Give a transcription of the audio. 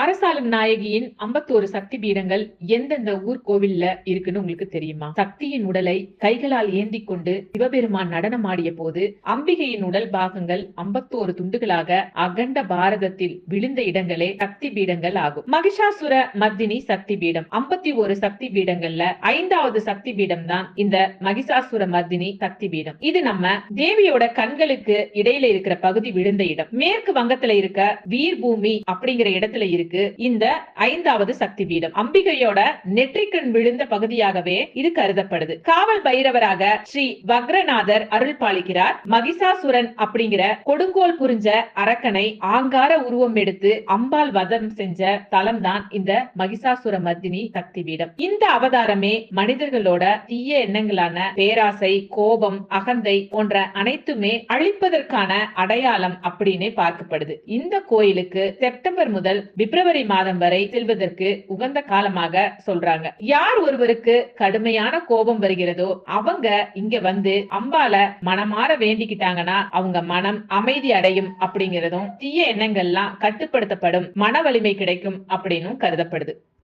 அரசாளும் நாயகியின் ஐம்பத்தோரு சக்தி பீடங்கள் எந்தெந்த ஊர் கோவில்ல இருக்குன்னு உங்களுக்கு தெரியுமா? சக்தியின் உடலை கைகளால் ஏந்தி கொண்டு சிவபெருமான் நடனமாடிய போது அம்பிகையின் உடல் பாகங்கள் ஐம்பத்தோரு துண்டுகளாக அகண்ட பாரதத்தில் விழுந்த இடங்களே சக்தி பீடங்கள் ஆகும். மகிஷாசுர மர்தினி சக்தி பீடம் ஐம்பத்தி ஒரு சக்தி பீடங்கள்ல ஐந்தாவது சக்தி பீடம் தான் இந்த மகிஷாசுர மர்தினி சக்தி பீடம் இது நம்ம தேவியோட கண்களுக்கு இடையில இருக்கிற பகுதி விழுந்த இடம். மேற்கு வங்கத்துல இருக்க வீர் பூமி அப்படிங்கிற இடத்துல இருக்கு. இருக்கு. இந்த ஐந்தாவது சக்தி பீடம். அம்பிகையோட நெற்றிக்கண் விழுந்த பகுதியாகவே இது கருதப்படுது. காவல் பைரவராக ஸ்ரீ வக்ரநாதர் அருள் பாலிக்கிறார். மகிஷாசுரன் அப்படிங்கிற கொடுங்கோல் புரிஞ்ச அரக்கனை ஆங்கார உருவம் எடுத்து அம்பாள் வதம் செஞ்ச தலம் தான் இந்த மகிஷாசுர மர்தினி சக்தி பீடம். இந்த அவதாரமே மனிதர்களோட தீய எண்ணங்களான பேராசை கோபம் அகந்தை போன்ற அனைத்துமே அழிப்பதற்கான அடையாளம் அப்படின்னே பார்க்கப்படுது. இந்த கோயிலுக்கு செப்டம்பர் முதல் பிப்ரவரி மாதம் வரை செல்வதற்கு உகந்த காலமாக சொல்றாங்க. யார் ஒருவருக்கு கடுமையான கோபம் வருகிறதோ அவங்க இங்க வந்து அம்பால மனமாற வேண்டிக்கிட்டாங்கன்னா அவங்க மனம் அமைதி அடையும் அப்படிங்கறதும் தீய எண்ணங்கள்லாம் கட்டுப்படுத்தப்படும் மன வலிமை கிடைக்கும் அப்படின்னு கருதப்படுது.